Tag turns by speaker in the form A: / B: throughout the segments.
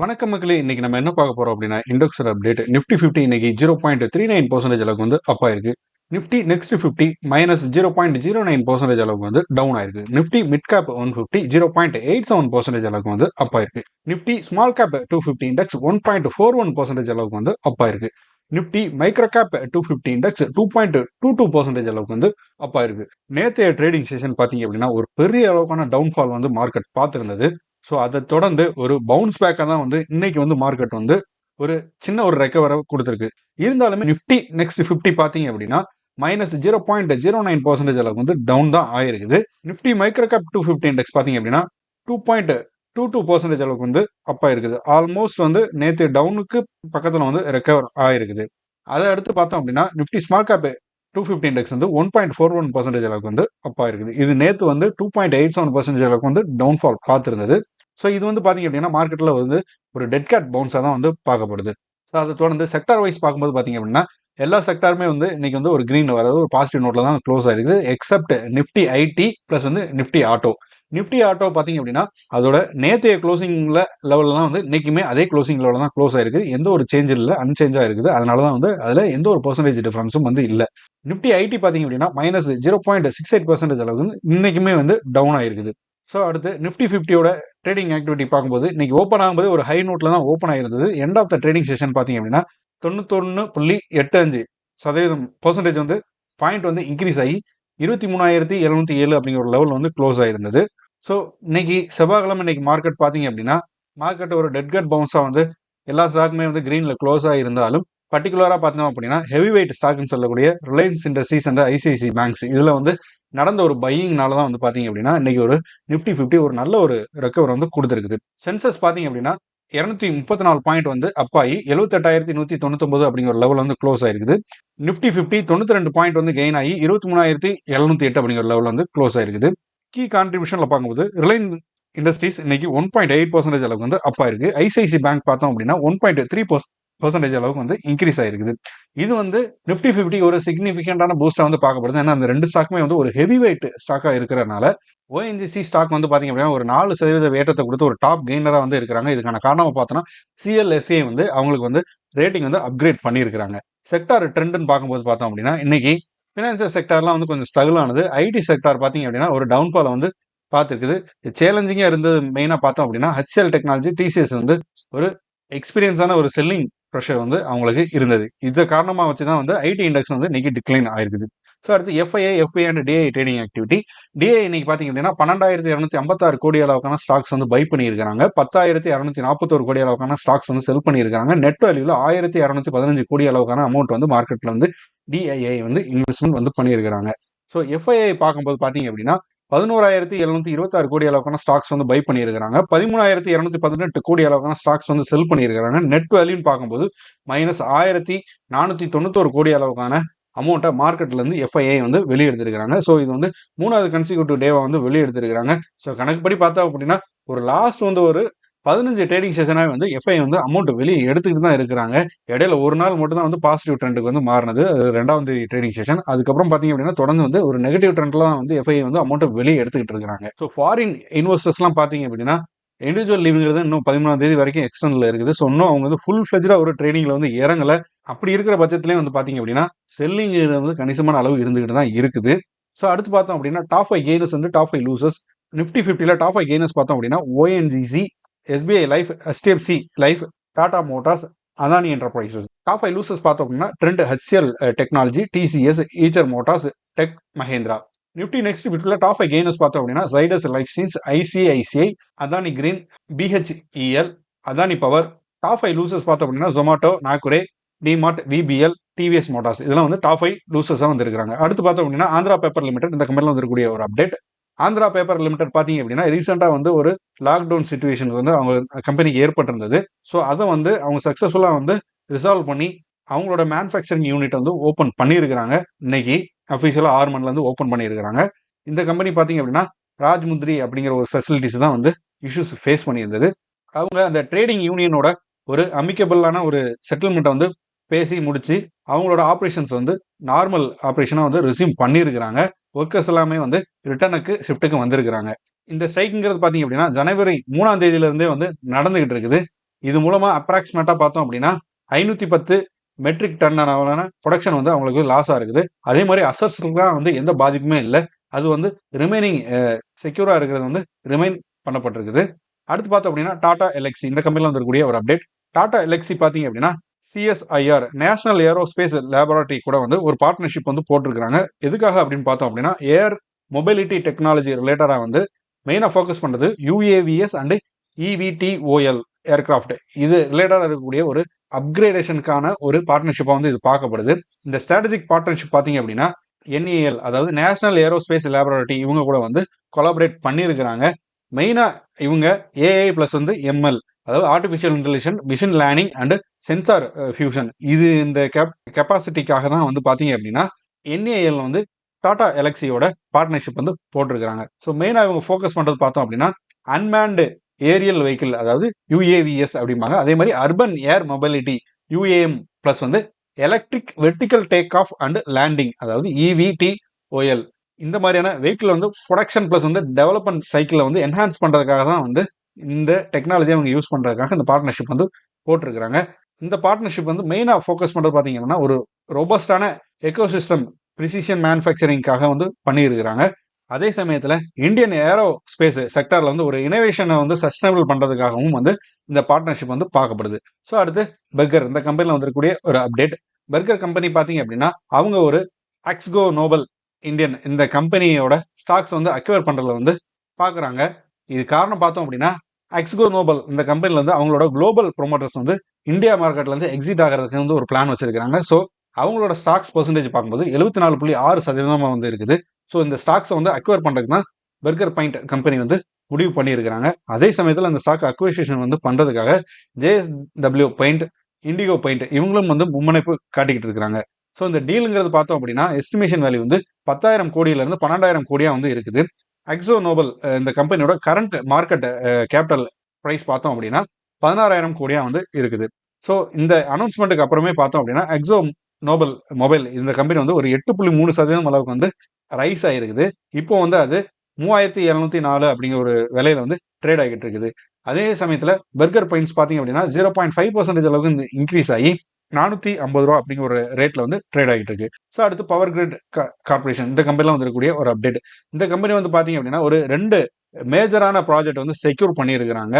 A: வணக்கம் மக்களே. இன்னைக்கு நம்ம என்ன பார்க்க போறோம் அப்படின்னா இண்டெக்ஸர் அப்டேட் நிஃப்டி ஃபிஃப்டி இன்னைக்கு zero point three nine percentage அளவுக்கு வந்து அப் ஆயிருக்கு. Nifty next fifty minus zero point zero nine percentage அளவுக்கு வந்து டவுன் ஆயிருக்கு. Nifty mid cap one fifty zero point eight seven percentage அளவுக்கு வந்து அப் ஆயிருக்கு. Nifty small cap two fifty index one point four one percentage அளவுக்கு வந்து up ஆயிருக்கு. Nifty micro cap two fifty index two point two two percentage அளவுக்கு வந்து up ஆயிருக்கு. நேற்றைய ட்ரேடிங் செஷன் பார்த்தீங்க அப்படின்னா ஒரு பெரிய அளவுக்கான டவுன்ஃபால் வந்து மார்க்கெட் பார்த்துருந்தது. ஸோ அதை தொடர்ந்து ஒரு பவுன்ஸ் பேக்காக தான் வந்து இன்னைக்கு வந்து மார்க்கெட் வந்து ஒரு சின்ன ஒரு ரெக்கவரை கொடுத்துருக்கு. இருந்தாலுமே நிஃப்டி நெக்ஸ்ட் ஃபிஃப்டி பார்த்தீங்க அப்படின்னா minus zero point zero nine percentage அளவுக்கு வந்து டவுன் தான் ஆயிருக்குது. Nifty micro cap two fifty index பார்த்தீங்க அப்படின்னா two point two two percentage அளவுக்கு வந்து அப் ஆயிருக்குது. ஆல்மோஸ்ட் வந்து நேற்று டவுனுக்கு பக்கத்தில் வந்து ரெக்கவர் ஆயிருக்குது. அதை அடுத்து பார்த்தோம் அப்படின்னா Nifty smart cap two fifty index வந்து one point four one percentage அளவுக்கு வந்து அப் ஆயிருக்குது. இது நேற்று வந்து two point eight seven percentage அளவுக்கு வந்து டவுன்ஃபால் பார்த்துருந்தது. ஸோ இது வந்து பார்த்தீங்க அப்படின்னா மார்க்கெட்டில் வந்து ஒரு டெட் கேட் பவுன்ஸாக தான் வந்து பார்க்கப்படுது. ஸோ அதை தொடர்ந்து செக்டார் வைஸ் பார்க்கும்போது பார்த்தீங்க அப்படின்னா எல்லா செக்டாருமே வந்து இன்னைக்கு வந்து ஒரு க்ரீன் வராது ஒரு பாசிட்டிவ் நோட்டில் தான் க்ளோஸ் ஆகிருக்குது எக்ஸப்ட் நிஃப்டி ஐடி ப்ளஸ் வந்து நிஃப்டி ஆட்டோ நிஃப்டி ஆட்டோ பார்த்தீங்க அப்படின்னா அதோட நேத்தைய லெவலில் தான் வந்து இன்றைக்குமே அதே க்ளோசிங் லெவலில் தான் க்ளோஸ் ஆயிருக்கு. எந்த ஒரு சேஞ்ச் இல்லை அன்சேஞ்சாக இருக்குது. அதனால தான் வந்து அதில் எந்த ஒரு பர்சன்டேஜ் டிஃப்ரென்ஸும் வந்து இல்லை. நிஃப்டி ஐடி பார்த்தீங்க அப்படின்னா minus zero point six eight percentage அளவுக்கு வந்து இன்னைக்குமே வந்து டவுன் ஆயிருக்குது. ஸோ அடுத்து நிஃப்டி ஃபிஃப்டியோட ட்ரேடிங் ஆக்டிவிட்டி பார்க்கும்போது இன்னைக்கு ஓப்பன் ஆகும்போது ஒரு ஹை நோட்டில் தான் open ஆகிருந்தது end of the trading session பார்த்தீங்க அப்படின்னா தொண்ணூத்தொன்று புள்ளி எட்டு அஞ்சு சதவீதம் பர்சன்டேஜ் வந்து பாயிண்ட் வந்து இன்க்ரீஸ் ஆகி இருபத்தி மூணாயிரத்தி எழுநூத்தி ஏழு அப்படிங்கிற ஒரு லெவல் வந்து க்ளோஸ் ஆயிருந்தது. ஸோ இன்னைக்கு செவ்வாய்க்கிழமை இன்னைக்கு மார்க்கெட் பார்த்தீங்க அப்படின்னா மார்க்கெட் ஒரு டெட் கட் பவுன்ஸாக வந்து எல்லா ஸ்டாக்குமே வந்து க்ரீனில் க்ளோஸ் ஆகிருந்தாலும் பர்டிகுலராக பார்த்தோம் அப்படின்னா ஹெவி வெயிட் ஸ்டாக்னு சொல்லக்கூடிய Reliance Industries and ICIC banks இதில் வந்து நடந்த ஒரு பையிங்னால தான் வந்து பார்த்தீங்க அப்படின்னா இன்னைக்கு ஒரு நிஃப்டி ஃபிஃப்டி ஒரு நல்ல ஒரு ரெக்கவர் வந்து கொடுத்துருக்குது. சென்சஸ் பார்த்தீங்க அப்படின்னா இரநூத்தி முப்பத்தி நாலு பாயிண்ட் வந்து அப்பாயி எழுபத்தெட்டாயிரத்தி நூற்றி தொண்ணூத்தொம்பது அப்படிங்கிற ஒரு லெவல் வந்து க்ளோஸ் ஆயிருக்குது. நிஃப்டி ஃபிஃப்டி தொண்ணூற்றி ரெண்டு பாயிண்ட் வந்து கெயின் ஆகி இருபத்தி மூணாயிரத்தி எழுநூத்தி எட்டு அப்படிங்கிற லெவல் வந்து க்ளோஸ் ஆயிருக்குது. கீ கான்ட்ரிபியூஷனில் பார்க்கும்போது ரிலையன்ஸ் இண்டஸ்ட்ரீஸ் இன்னைக்கு ஒன் பாயிண்ட் எயிட் பர்சன்டேஜ் அளவுக்கு வந்து அப்பா இருக்கு ஐசிஐசி பேங்க் பார்த்தோம் அப்படின்னா ஒன் பாயிண்ட் த்ரீ பர்சன்டேஜ் அளவுக்கு வந்து இன்க்ரீஸ் ஆயிருக்குது. இது வந்து நிஃப்டி ஃபிஃப்டி ஒரு சிக்னிஃபிகண்டான பூஸ்டாக வந்து பார்க்கப்படுது. ஏன்னா அந்த ரெண்டு ஸ்டாக்குமே வந்து ஒரு ஹெவி வெயிட் ஸ்டாக்காக இருக்கிறனால ஓஎன்ஜிசி ஸ்டாக் வந்து பார்த்திங்க அப்படின்னா ஒரு நாலு சதவீத வேட்டத்தை கொடுத்து ஒரு டாப் கெய்னராக வந்து இருக்கிறாங்க. இதுக்கான காரணம் பார்த்தோன்னா சிஎல்எஸ்ஏ வந்து அவங்களுக்கு வந்து ரேட்டிங் வந்து அப்கிரேட் பண்ணியிருக்கிறாங்க. செக்டார் ட்ரெண்டுன்னு பார்க்கும்போது பார்த்தோம் அப்படின்னா இன்னைக்கு ஃபினான்சியல் செக்டார்லாம் வந்து கொஞ்சம் ஸ்ட்ரகிள் ஆனது. ஐடி செக்டார் பார்த்தீங்க அப்படின்னா ஒரு டவுன்ஃபாலை வந்து பார்த்துருக்குது. சேலஞ்சிங்காக இருந்தது மெயினாக பார்த்தோம் அப்படின்னா ஹெச்எல் டெக்னாலஜி டிசிஎஸ் வந்து ஒரு எக்ஸ்பீரியன்ஸான ஒரு செல்லிங் ப்ரெஷர் வந்து அவங்களுக்கு இருந்தது. இதை காரணமாக வச்சு தான் வந்து ஐடி இண்டெக்ஸ் வந்து இன்னைக்கு டிக்ளைன் ஆயிருக்குது. ஸோ அடுத்து FIA FI and DI trading activity DI இன்னைக்கு பார்த்தீங்க அப்படின்னா பன்னெண்டாயிரத்தி இரநூத்தி ஐம்பத்தாறு கோடி அளவுக்கான ஸ்டாக்ஸ் வந்து பை பண்ணியிருக்காங்க பத்தாயிரத்தி இரநூத்தி நாற்பத்தோரு கோடி அளவுக்கான ஸ்டாக்ஸ் வந்து செல் பண்ணியிருக்காங்க நெட் வேல்யூவில் ஆயிரத்தி இரநூத்தி பதினஞ்சு கோடி அளவுக்கான அமௌண்ட் வந்து மார்க்கெட்டில் வந்து டிஐஐ வந்து இன்வெஸ்ட்மெண்ட் வந்து பண்ணியிருக்காங்க ஸோ எஃப்ஐஐ பார்க்கும்போது பார்த்தீங்க அப்படின்னா பதினோராயிரத்தி எழுநூத்தி இருபத்தாறு கோடி அளவுக்கான ஸ்டாக்ஸ் வந்து பை பண்ணியிருக்காங்க பதிமூணாயிரத்தி இரநூத்தி பதினெட்டு கோடி அளவுக்கான ஸ்டாக்ஸ் வந்து செல் பண்ணியிருக்கிறாங்க. நெட் வேல்யூன்னு பார்க்கும்போது மைனஸ் ஆயிரத்தி நானூற்றி தொண்ணூத்தோரு கோடி அளவுக்கான அமௌண்ட்டை மார்க்கெட்லேருந்து எஃப்ஐஐ வந்து வெளியெடுத்திருக்கிறாங்க. ஸோ இது வந்து மூணாவது கன்சிக்யூட்டிவ் டேவை வந்து வெளியெடுத்திருக்கிறாங்க. ஸோ கணக்குப்படி பார்த்தா அப்படின்னா ஒரு லாஸ்ட் வந்து ஒரு பதினஞ்சு ட்ரேடிங் செஷனாக வந்து எஃப்ஐ வந்து அமௌண்ட் வெளியே எடுத்துக்கிட்டு தான் இருக்கிறாங்க. இடையில ஒரு நாள் மட்டும் தான் வந்து பாசிட்டிவ் ட்ரெண்டுக்கு வந்து மாறினது. அது ரெண்டாவது ட்ரேடிங் செஷன் அதுக்கப்புறம் பார்த்தீங்க அப்படின்னா தொடர்ந்து வந்து ஒரு நெகட்டிவ் ட்ரெண்ட்ல தான் வந்து எஃப்ஐ வந்து அமௌண்ட்டை வெளியே எடுத்துக்கிட்டு இருக்காங்க ஸோ ஃபாரின் இன்வெஸ்டர்ஸ்லாம் பார்த்தீங்க அப்படின்னா இண்டிவிஜுவல் லீவுங்கிறது இன்னும் பதிமூணாம் தேதி வரைக்கும் எக்ஸ்டர்னல் இருக்குது. ஸோ இன்னும் அவங்க வந்து ஃபுல் ஃபிளஜாக ஒரு ட்ரேடிங்கில் வந்து இறங்கல. அப்படி இருக்கிற பட்சத்துலேயே வந்து பார்த்தீங்க அப்படின்னா செல்லிங் வந்து கணிசமான அளவு இருந்துகிட்டு தான் இருக்குது. ஸோ அடுத்து பார்த்தோம் அப்படின்னா டாப் ஃபைவ் கெய்னர்ஸ் வந்து டாப் ஃபைவ் லூசஸ் நிஃப்டி ஃபிஃப்டியில் டாப் ஃபைவ் கெய்னர்ஸ் பார்த்தோம் அப்படின்னா ONGC SBI Life HDFC Life Tata Motors Adani Enterprises top five losers பார்த்தோம் அப்படின்னா Trent HCL Technology TCS Eicher Motors Tech Mahindra Nifty next ஃபிஃப்டியில் top five gainers பார்த்தோம் அப்படின்னா Zydus Life Sciences ICICI Adani Green BHEL Adani Power top five losers பார்த்தோம் அப்படின்னா Zomato Naukri DMart VBL TVS Motors இதெல்லாம் வந்து top five லூசஸாக வந்துருக்காங்க அடுத்து பார்த்தோம் அப்படின்னா ஆந்திரா பேப்பர் லிமிடெட் இந்த கம்பெனியில் வந்துருக்கூடிய ஒரு அப்டேட் ஆந்திரா பேப்பர் லிமிடெட் பார்த்தீங்க அப்படின்னா ரீசெண்டாக வந்து ஒரு லாக்டவுன் சுச்சுவேஷன் வந்து அவங்க கம்பெனிக்கு ஏற்பட்டிருந்தது. ஸோ அதை வந்து அவங்க சக்ஸஸ்ஃபுல்லாக வந்து ரிசால்வ் பண்ணி அவங்களோட மேனுஃபேக்சரிங் யூனிட் வந்து ஓப்பன் பண்ணியிருக்கிறாங்க. இன்னைக்கு அஃபிஷியலாக ஆறு மணிலேருந்து ஓப்பன் பண்ணியிருக்கிறாங்க. இந்த கம்பெனி பார்த்தீங்க அப்படின்னா ராஜ்முந்திரி அப்படிங்கிற ஒரு ஃபெசிலிட்டிஸ் தான் வந்து இஷ்யூஸ் ஃபேஸ் பண்ணியிருந்தது. அவங்க அந்த ட்ரேடிங் யூனியனோட ஒரு அமிக்கபிளான ஒரு செட்டில்மெண்ட்டை வந்து பேசி முடிச்சு அவங்களோட ஆப்ரேஷன்ஸ் வந்து நார்மல் ஆப்ரேஷனாக வந்து ரிசீவ் பண்ணியிருக்கிறாங்க ஒர்க்கர்ஸ் எல்லாமே வந்து ரிட்டனுக்கு ஷிஃப்ட்டுக்கு வந்திருக்கிறாங்க. இந்த ஸ்ட்ரைக்குங்கிறது பார்த்தீங்க அப்படின்னா ஜனவரி மூணாம் தேதியிலேருந்தே வந்து நடந்துகிட்டு இருக்குது. இது மூலமாக அப்ராக்சிமேட்டாக பார்த்தோம் அப்படின்னா ஐநூற்றி பத்து மெட்ரிக் டன் ப்ரொடக்ஷன் வந்து அவங்களுக்கு லாஸாக இருக்குது. அதே மாதிரி அசர்ஸ்லாம் வந்து எந்த பாதிப்புமே இல்லை. அது வந்து ரிமைனிங் செக்யூராக இருக்கிறது வந்து ரிமைன் பண்ணப்பட்டிருக்குது. அடுத்து பார்த்தோம் அப்படின்னா டாடா எலெக்சி இந்த கம்பெனியில் வந்துருக்கூடிய ஒரு அப்டேட் டாடா எலெக்சி பார்த்தீங்க அப்படின்னா சிஎஸ்ஐஆர் நேஷனல் ஏரோஸ்பேஸ் லேபரட்டரி கூட வந்து ஒரு பார்ட்னர்ஷிப் வந்து போட்டிருக்காங்க எதுக்காக அப்படின்னு பார்த்தோம் அப்படின்னா ஏர் மொபைலிட்டி டெக்னாலஜி ரிலேட்டடாக வந்து மெயினாக ஃபோக்கஸ் பண்ணுறது யூஏவிஎஸ் அண்டு இவிடிஓஎல் ஏர்கிராஃப்ட் இது ரிலேட்டடாக இருக்கக்கூடிய ஒரு அப்கிரேடேஷனுக்கான ஒரு பார்ட்னர்ஷிப்பாக வந்து இது பார்க்கப்படுது. இந்த ஸ்ட்ராட்டஜிக் பார்ட்னர்ஷிப் பார்த்தீங்க அப்படின்னா என்ஏஎல் அதாவது நேஷனல் ஏரோஸ்பேஸ் லேபரட்டரி இவங்க கூட வந்து கொலாபரேட் பண்ணியிருக்கிறாங்க மெயினாக இவங்க ஏஐ ப்ளஸ் வந்து எம்எல் அதாவது artificial intelligent machine learning and sensor fusion இது இந்த கேப் கெப்பாசிட்டிக்காக தான் வந்து பார்த்தீங்க அப்படின்னா என்ஏஎல் வந்து டாடா எலக்ஸியோட பார்ட்னர்ஷிப் வந்து போட்டிருக்கிறாங்க. ஸோ மெயினாக இவங்க ஃபோக்கஸ் பண்ணுறது பார்த்தோம் அப்படின்னா அன்மேன்டு ஏரியல் வெஹிக்கிள் அதாவது யூஏவிஎஸ் அப்படிம்பாங்க. அதே மாதிரி urban air mobility UAM plus வந்து electric vertical take off and landing அதாவது இவிடி ஓஎல் இந்த மாதிரியான வெஹிக்கிள் வந்து ப்ரொடக்ஷன் ப்ளஸ் வந்து டெவலப்மெண்ட் சைக்கிளை வந்து என்ஹான்ஸ் பண்ணுறதுக்காக தான் வந்து இந்த டெக்னாலஜியை அவங்க யூஸ் பண்ணுறதுக்காக இந்த பார்ட்னர்ஷிப் வந்து போட்டிருக்கிறாங்க. இந்த பார்ட்னர்ஷிப் வந்து மெயினாக ஃபோக்கஸ் பண்ணுறது பார்த்தீங்கன்னா ஒரு ரொபஸ்டான எக்கோசிஸ்டம் ப்ரிசிஷன் மேனுஃபேக்சரிங்காக வந்து பண்ணியிருக்கிறாங்க. அதே சமயத்தில் இந்தியன் ஏரோ ஸ்பேஸ் செக்டரில் வந்து ஒரு இனோவேஷனை வந்து சஸ்டைனபிள் பண்ணுறதுக்காகவும் வந்து இந்த பார்ட்னர்ஷிப் வந்து பார்க்கப்படுது. ஸோ அடுத்து பர்கர் இந்த கம்பெனியில் வந்திருக்கக்கூடிய ஒரு அப்டேட் பர்கர் கம்பெனி பார்த்தீங்க அப்படின்னா அவங்க ஒரு அக்ஸ்கோ நோபல் இந்தியன் இந்த கம்பெனியோட ஸ்டாக்ஸ் வந்து அக்யூர் பண்ணுறதுல வந்து பார்க்குறாங்க. இது காரணம் பார்த்தோம் அப்படின்னா எக்ஸ்கோ நோபல் இந்த கம்பெனில அவங்களோட குளோபல் ப்ரொமோட்டர்ஸ் வந்து இந்தியா மார்க்கெட்ல இருந்து எக்ஸிட் ஆகிறதுக்கு வந்து ஒரு பிளான் வச்சிருக்காங்க ஸோ அவங்களோட ஸ்டாக்ஸ் பர்சன்டேஜ் பார்க்கும்போது எழுபத்தி நாலு புள்ளி ஆறு சதவீதமாக வந்து இருக்குது. ஸோ இந்த ஸ்டாக்ஸை வந்து அக்வயர் பண்ணுறதுக்கு தான் பெர்கர் பாயிண்ட் கம்பெனி வந்து முடிவு பண்ணியிருக்கிறாங்க. அதே சமயத்தில் அந்த ஸ்டாக் அக்விசிஷன் வந்து பண்ணுறதுக்காக ஜேஎஸ்டபிள்யூ பெயிண்ட் இண்டிகோ பெயிண்ட் இவங்களும் வந்து மும்மனைப்பு காட்டிக்கிட்டு இருக்கிறாங்க. ஸோ இந்த டீலுங்கிறது பார்த்தோம் அப்படின்னா எஸ்டிமேஷன் வேல்யூ வந்து பத்தாயிரம் கோடியிலேருந்து பன்னெண்டாயிரம் கோடியாக வந்து இருக்குது. அக்ஸோ நோபல் இந்த கம்பெனியோட கரண்ட் மார்க்கெட் கேபிட்டல் ப்ரைஸ் பார்த்தோம் அப்படின்னா பதினாறாயிரம் கோடியாக வந்து இருக்குது. ஸோ இந்த அனௌன்ஸ்மெண்ட்டுக்கு அப்புறமே பார்த்தோம் அப்படின்னா எக்ஸோ நோபல் மொபைல் இந்த கம்பெனி வந்து ஒரு எட்டு புள்ளி மூணு சதவீதம் அளவுக்கு வந்து ரைஸ் ஆகிருக்குது இப்போ வந்து அது மூவாயிரத்தி எழுநூத்தி நாலு அப்படிங்கிற ஒரு விலையில வந்து ட்ரேட் ஆகிட்டு இருக்குது. அதே சமயத்தில் பெர்கர் பாயிண்ட்ஸ் பார்த்தீங்க அப்படின்னா ஜீரோ பாயிண்ட் ஃபைவ் பர்சன்டேஜ் அளவுக்கு இன்க்ரீஸ் ஆகி நானூற்றி ஐம்பது ரூபா அப்படிங்கிற ஒரு ரேட்ல வந்து ட்ரேட் ஆகிட்டு இருக்கு. ஸோ அடுத்து பவர் கிரிட் கார்பரேஷன் இந்த கம்பெனிலாம் வந்துருக்கக்கூடிய ஒரு அப்டேட் இந்த கம்பெனி வந்து பார்த்தீங்க அப்படின்னா ஒரு ரெண்டு மேஜரான ப்ராஜெக்ட் வந்து செக்யூர் பண்ணியிருக்கிறாங்க.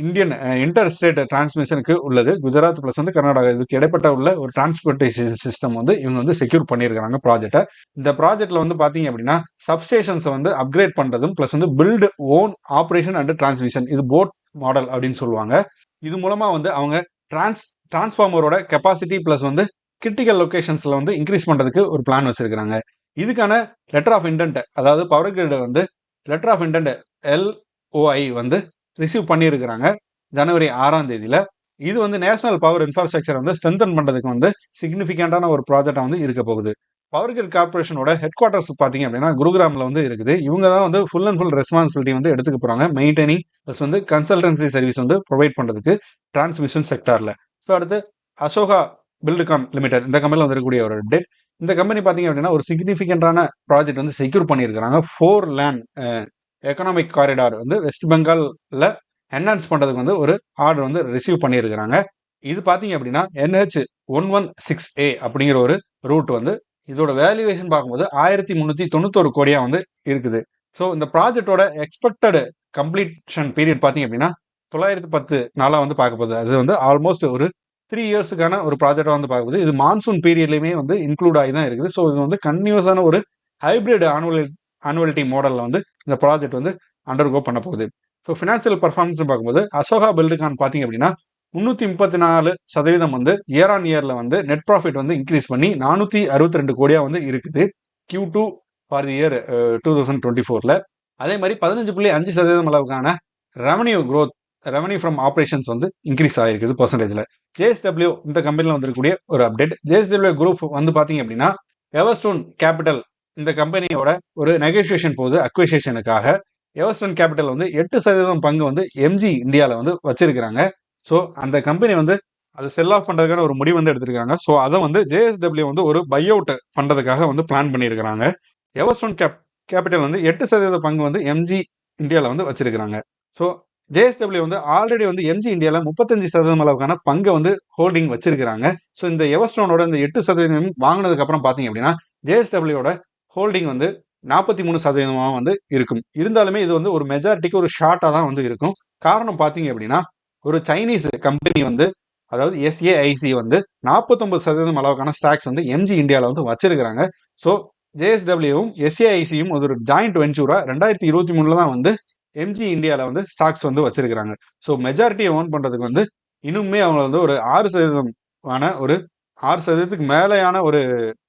A: இந்தியன் இன்டர் ஸ்டேட் டிரான்ஸ்மிஷனுக்கு உள்ளது. குஜராத் ப்ளஸ் வந்து கர்நாடகா. இதுக்கு இடைப்பட்ட உள்ள ஒரு டிரான்ஸ்போர்ட்டேஷன் சிஸ்டம் வந்து இவங்க வந்து செக்யூர் பண்ணியிருக்கிறாங்க ப்ராஜெக்ட்டை இந்த ப்ராஜெக்ட்ல வந்து பாத்தீங்க அப்படின்னா சப்ஸ்டேஷன்ஸை வந்து அப்கிரேட் பண்றதும் ப்ளஸ் வந்து build own operation and transmission இது போட் மாடல் அப்படின்னு சொல்லுவாங்க. இது மூலமா வந்து அவங்க டிரான்ஸ் டிரான்ஸ்ஃபார்மரோட கெப்பாசிட்டி ப்ளஸ் வந்து கிரிட்டிக்கல் லொக்கேஷன்ஸில் வந்து இன்க்ரீஸ் பண்ணுறதுக்கு ஒரு பிளான் வச்சிருக்காங்க இதுக்கான லெட்டர் ஆஃப் இன்டென்ட் அதாவது பவர் கிரிட் வந்து லெட்டர் ஆஃப் இன்டென்ட் எல்ஓஐ வந்து ரிசீவ் பண்ணியிருக்கிறாங்க ஜனவரி ஆறாம் தேதியில். இது வந்து நேஷனல் பவர் இன்ஃப்ராஸ்ட்ரக்சர் வந்து ஸ்ட்ரென்தன் பண்ணுறதுக்கு வந்து சிக்னிஃபிகண்ட்டான ஒரு ப்ராஜெக்டாக வந்து இருக்க போகுது. பவர் கிரிட் கார்பரேஷனோட ஹெட் குவார்ட்டர்ஸ் பார்த்தீங்க அப்படின்னா குருகிராமில் வந்து இருக்குது. இவங்க தான் வந்து ஃபுல் அண்ட் ஃபுல் ரெஸ்பான்சிபிலிட்டி வந்து எடுத்துக்க போகிறாங்க மெயின்டைனிங் ப்ளஸ் வந்து கன்சல்டன்சி சர்வீஸ் வந்து ப்ரொவைட் பண்ணுறதுக்கு டிரான்ஸ்மிஷன் செக்டாரில் ஸோ அடுத்து அசோகா பில்டுகான் லிமிடெட். இந்த கம்பெனியில் வந்துருக்கக்கூடிய ஒரு அப்டேட் இந்த கம்பெனி பார்த்தீங்க அப்படின்னா ஒரு சிக்னிஃபிகண்டான ப்ராஜெக்ட் வந்து செக்யூர் பண்ணியிருக்கிறாங்க. ஃபோர் லேண்ட் எக்கனாமிக் காரிடார் வந்து வெஸ்ட் பெங்காலில் என்ஹான்ஸ் பண்ணுறதுக்கு வந்து ஒரு ஆர்டர் வந்து ரிசீவ் பண்ணியிருக்கிறாங்க. இது பார்த்தீங்க அப்படின்னா NH one one six A அப்படிங்கிற ஒரு ரூட் வந்து இதோட வேல்யூவேஷன் பார்க்கும்போது ஆயிரத்தி முந்நூற்றி தொண்ணூத்தொரு கோடியாக வந்து இருக்குது. ஸோ இந்த ப்ராஜெக்டோட எக்ஸ்பெக்டட் கம்ப்ளீஷன் பீரியட் பார்த்தீங்க அப்படின்னா தொள்ளாயிரத்தி பத்து நாளாக வந்து பார்க்க போகுது. அது வந்து ஆல்மோஸ்ட் ஒரு த்ரீ இயர்ஸுக்கான ஒரு ப்ராஜெக்டாக வந்து பார்க்க போகுது. இது மான்சூன் பீரியட்லையுமே வந்து இன்க்ளூட் ஆகி தான் இருக்குது. ஸோ இது வந்து கன்டினியூஸான ஒரு ஹைபிரிட் ஆனுவல் ஆனுவலிட்டி மாடலில் வந்து இந்த ப்ராஜெக்ட் வந்து அண்டர்கோ பண்ண போகுது. ஸோ ஃபினான்சியல் பர்ஃபார்மன்ஸ் பார்க்கும்போது அசோகா பில்டுகான் பார்த்தீங்க அப்படின்னா முந்நூற்றி முப்பத்தி நாலு சதவீதம் வந்து இயர் ஆன் இயரில் வந்து நெட் ப்ராஃபிட் வந்து இன்க்ரீஸ் பண்ணி நானூற்றி அறுபத்தி ரெண்டு கோடியாக வந்து இருக்குது. Q two for the year two thousand twenty ஃபோரில் அதே மாதிரி பதினஞ்சு புள்ளி அஞ்சு சதவீதம் அளவுக்கான revenue growth revenue from operations வந்து இன்க்ரீஸ் ஆகிருக்குது பர்சன்டேஜில் ஜேஎஸ்டபிள்யூ இந்த கம்பெனியில் வந்திருக்கக்கூடிய ஒரு அப்டேட் ஜேஎஸ்டபிள்யூ குரூப் வந்து பார்த்தீங்க அப்படின்னா எவர்ஸ்டோன் கேபிட்டல் இந்த கம்பெனியோட ஒரு நெகோசியேஷன் போகுது அக்விசேஷனுக்காக எவர்ஸ்டோன் கேபிட்டல் வந்து எட்டு சதவீதம் பங்கு வந்து எம்ஜி இந்தியாவில் வந்து வச்சிருக்கிறாங்க. ஸோ அந்த கம்பெனி வந்து அது செல் ஆஃப் பண்ணுறதுக்கான ஒரு முடிவு வந்து எடுத்திருக்காங்க. ஸோ அதை வந்து ஜேஎஸ்டபிள்யூ வந்து ஒரு பை அவுட் பண்ணுறதுக்காக வந்து பிளான் பண்ணியிருக்கிறாங்க. எவர்ஸ்டோன் கேப் கேபிட்டல் வந்து எட்டு சதவீத பங்கு வந்து எம்ஜி இந்தியாவில் வந்து வச்சிருக்கிறாங்க. ஸோ ஜேஎஸ்டபிள்யூ வந்து ஆல்ரெடி வந்து எம்ஜி இந்தியாவில் முப்பத்தஞ்சு சதவீதம் அளவுக்கான பங்கை வந்து ஹோல்டிங் வச்சிருக்கிறாங்க. ஸோ இந்த எவர்ஸ்டோனோட இந்த எட்டு சதவீதம் வாங்கினதுக்கு அப்புறம் பார்த்தீங்க அப்படின்னா ஜேஎஸ்டபிள்யூட ஹோல்டிங் வந்து நாற்பத்தி மூணு சதவீதமாக வந்து இருக்கும். இருந்தாலுமே இது வந்து ஒரு மெஜாரிட்டிக்கு ஒரு ஷார்ட்டாக தான் வந்து இருக்கும். காரணம் பார்த்தீங்க அப்படின்னா ஒரு சைனீஸ் கம்பெனி வந்து அதாவது எஸ்ஏஐசி வந்து நாற்பத்தொம்பது சதவீதம் அளவுக்கான ஸ்டாக்ஸ் வந்து எம்ஜி இந்தியாவில் வந்து வச்சிருக்கிறாங்க. ஸோ ஜேஎஸ்டபிள்யூவும் எஸ்ஏஐசியும் ஒரு ஜாயிண்ட் வெஞ்சூராக ரெண்டாயிரத்தி இருபத்தி மூணில் தான் வந்து எம்ஜி இந்தியாவில் வந்து ஸ்டாக்ஸ் வந்து வச்சிருக்கிறாங்க. ஸோ மெஜாரிட்டியை ஓன் பண்ணுறதுக்கு வந்து இன்னுமே அவங்க வந்து ஒரு ஆறு சதவீதமான ஒரு ஆறு சதவீதத்துக்கு மேலேயான ஒரு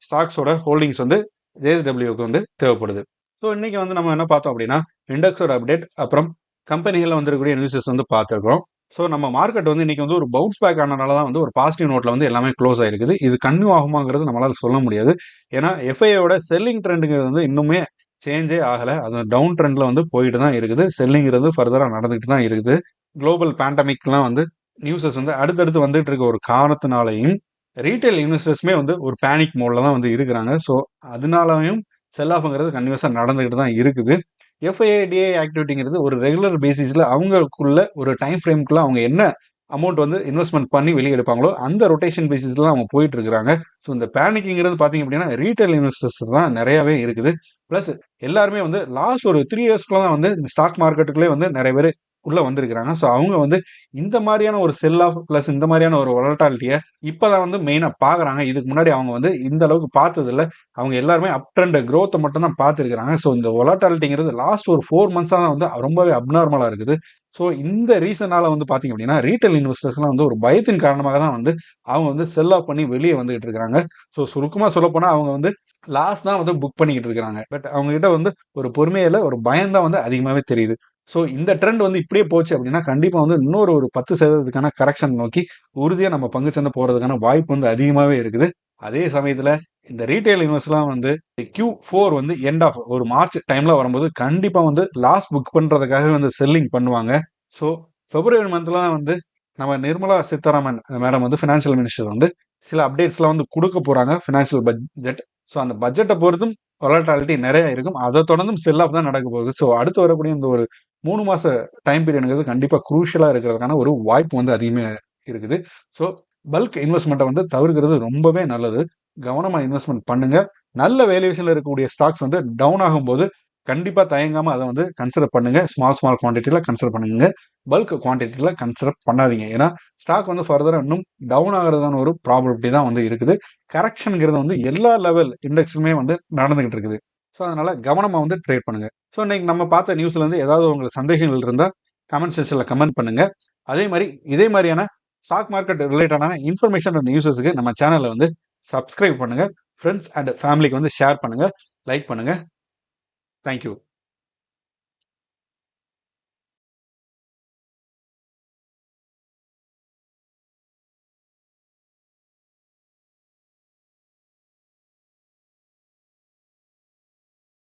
A: ஸ்டாக்ஸோட ஹோல்டிங்ஸ் வந்து ஜேஎஸ்டபிள்யூக்கு வந்து தேவைப்படுது. ஸோ இன்னைக்கு வந்து நம்ம என்ன பார்த்தோம் அப்படின்னா இண்டெக்ஸோட அப்டேட் அப்புறம் கம்பெனிகளில் வந்துருக்கக்கூடிய நியூஸஸ் வந்து பார்த்துருக்கோம் ஸோ நம்ம மார்க்கெட் வந்து இன்னைக்கு வந்து ஒரு பவுன்ஸ் பேக் ஆனனால தான் வந்து ஒரு பாசிட்டிவ் நோட்டில் வந்து எல்லாமே க்ளோஸ் ஆகிருக்குது இது கன்னியூ ஆகுமாங்கிறது நம்மளால் சொல்ல முடியாது. ஏன்னா எஃப்ஐயோட செல்லிங் ட்ரெண்டுங்கிறது வந்து இன்னுமே சேஞ்சே ஆகலை. அது டவுன் ட்ரெண்டில் வந்து போயிட்டு தான் இருக்குது. செல்லிங்கிறது ஃபர்தராக நடந்துகிட்டு தான் இருக்குது. குளோபல் பேண்டமிக்லாம் வந்து நியூஸஸ் வந்து அடுத்தடுத்து வந்துட்டு இருக்க ஒரு காரணத்தினாலையும் ரீட்டைல் இன்வெஸ்டர்ஸுமே வந்து ஒரு பேனிக் மோடில் தான் வந்து இருக்கிறாங்க. ஸோ அதனாலையும் செல் ஆஃப்ங்கிறது கன்யூஸாக நடந்துக்கிட்டு தான் இருக்குது. எஃப்ஐஏடிஏ ஆக்டிவிட்டிங்கிறது ஒரு ரெகுலர் பேசிஸில் அவங்களுக்குள்ள ஒரு டைம் ஃப்ரேம்குள்ள அவங்க என்ன அமௌண்ட் வந்து இன்வெஸ்ட்மெண்ட் பண்ணி வெளியே எடுப்பாங்களோ அந்த ரொட்டேஷன் பேசிஸில் தான் அவங்க போயிட்டு இருக்கிறாங்க. ஸோ இந்த பேனிக்கிங்கிறது பார்த்தீங்க அப்படின்னா ரீட்டைல் இன்வெஸ்டர்ஸ் தான் நிறையவே இருக்குது. ப்ளஸ் எல்லாருமே வந்து லாஸ்ட் ஒரு த்ரீ இயர்ஸ்க்குள்ள தான் வந்து இந்த ஸ்டாக் மார்க்கெட்டுக்குள்ளே வந்து நிறைய பேர் உள்ள வந்திருக்கிறாங்க. ஸோ அவங்க வந்து இந்த மாதிரியான ஒரு செல் ஆஃப் பிளஸ் இந்த மாதிரியான ஒரு வொலட்டாலிட்டியை இப்போதான் வந்து மெயினாக பார்க்குறாங்க இதுக்கு முன்னாடி அவங்க வந்து இந்த அளவுக்கு பார்த்ததில்ல. அவங்க எல்லாருமே அப் ட்ரெண்ட் க்ரோத்தை மட்டும் தான் பார்த்துருக்காங்க ஸோ இந்த ஒலட்டாலிட்டிங்கிறது லாஸ்ட் ஒரு ஃபோர் மந்த்ஸாக தான் வந்து ரொம்பவே அப்நார்மலாக இருக்குது. ஸோ இந்த ரீசனால வந்து பார்த்தீங்க அப்படின்னா ரீட்டைல் இன்வெஸ்டர்ஸ்லாம் வந்து ஒரு பயத்தின் காரணமாக தான் வந்து அவங்க வந்து செல் ஆஃப் பண்ணி வெளியே வந்துகிட்டு இருக்கிறாங்க. ஸோ சுருக்கமாக சொல்லப்போனால் அவங்க வந்து லாஸ் தான் வந்து புக் பண்ணிக்கிட்டு இருக்கிறாங்க. பட் அவங்ககிட்ட வந்து ஒரு பொறுமையில் ஒரு பயம் தான் வந்து அதிகமாகவே தெரியுது. ஸோ இந்த ட்ரெண்ட் வந்து இப்படியே போச்சு அப்படின்னா கண்டிப்பாக வந்து இன்னொரு ஒரு பத்து சதவீதத்துக்கான கரெக்ஷன் நோக்கி உறுதியாக நம்ம பங்கு சந்தை போகிறதுக்கான வாய்ப்பு வந்து அதிகமாகவே இருக்குது. அதே சமயத்தில் இந்த ரீட்டைல் இன்வெஸ்ட்லாம் வந்து கியூ ஃபோர் வந்து எண்ட் ஆஃப் ஒரு மார்ச் டைமில் வரும்போது கண்டிப்பாக வந்து லாஸ் புக் பண்ணுறதுக்காக வந்து செல்லிங் பண்ணுவாங்க. ஸோ பிப்ரவரி மந்த்லாம் வந்து நம்ம நிர்மலா சீதாராமன் மேடம் வந்து ஃபினான்ஷியல் மினிஸ்டர் வந்து சில அப்டேட்ஸ்லாம் வந்து கொடுக்க போகிறாங்க ஃபினான்ஷியல் பட்ஜெட் ஸோ அந்த பட்ஜெட்டை பொறுத்தும் வொலட்டாலிட்டி நிறைய இருக்கும். அதை தொடர்ந்தும் செல் ஆஃப் தான் நடக்க போகுது. ஸோ அடுத்து வரக்கூடிய இந்த ஒரு மூணு மாச டைம் பீரியடுங்கிறது கண்டிப்பாக குரூஷியலாக இருக்கிறதுக்கான ஒரு வாய்ப்பு வந்து அதிகமாக இருக்குது. ஸோ பல்க் இன்வெஸ்ட்மெண்ட்டை வந்து தவிர்க்கிறது ரொம்பவே நல்லது. கவனமாக இன்வெஸ்ட்மெண்ட் பண்ணுங்க. நல்ல வேல்யூஷனில் இருக்கக்கூடிய ஸ்டாக்ஸ் வந்து டவுன் ஆகும்போது கண்டிப்பாக தயங்காமல் அதை வந்து கன்சிடர் பண்ணுங்கள் ஸ்மால் ஸ்மால் குவான்டிட்டியில் கன்சிடர் பண்ணுங்க. பல்க் குவான்டிட்டியில் கன்சிடர் பண்ணாதீங்க. ஏன்னா ஸ்டாக் வந்து ஃபர்தராக இன்னும் டவுன் ஆகிறதான ஒரு ப்ராபபிலிட்டி தான் வந்து இருக்குது. கரெக்ஷனுங்கிறது வந்து எல்லா லெவல் இண்டெக்ஸுமே வந்து நடந்துகிட்டு இருக்குது. ஸோ அதனால் கவனமாக வந்து ட்ரேட் பண்ணுங்க. ஸோ இன்னைக்கு நம்ம பார்த்த நியூஸ்லேருந்து ஏதாவது உங்களுக்கு சந்தேகங்கள் இருந்தால் கமெண்ட் செக்ஷனில் கமெண்ட் பண்ணுங்க. அதே மாதிரி இதே மாதிரியான ஸ்டாக் மார்க்கெட் ரிலேட்டடான இன்ஃபர்மேஷன் நியூஸஸுக்கு நம்ம சேனலை வந்து சப்ஸ்கிரைப் பண்ணுங்கள் ஃப்ரெண்ட்ஸ் அண்ட் ஃபேமிலிக்கு வந்து ஷேர் பண்ணுங்கள் லைக் பண்ணுங்கள் தேங்க்யூ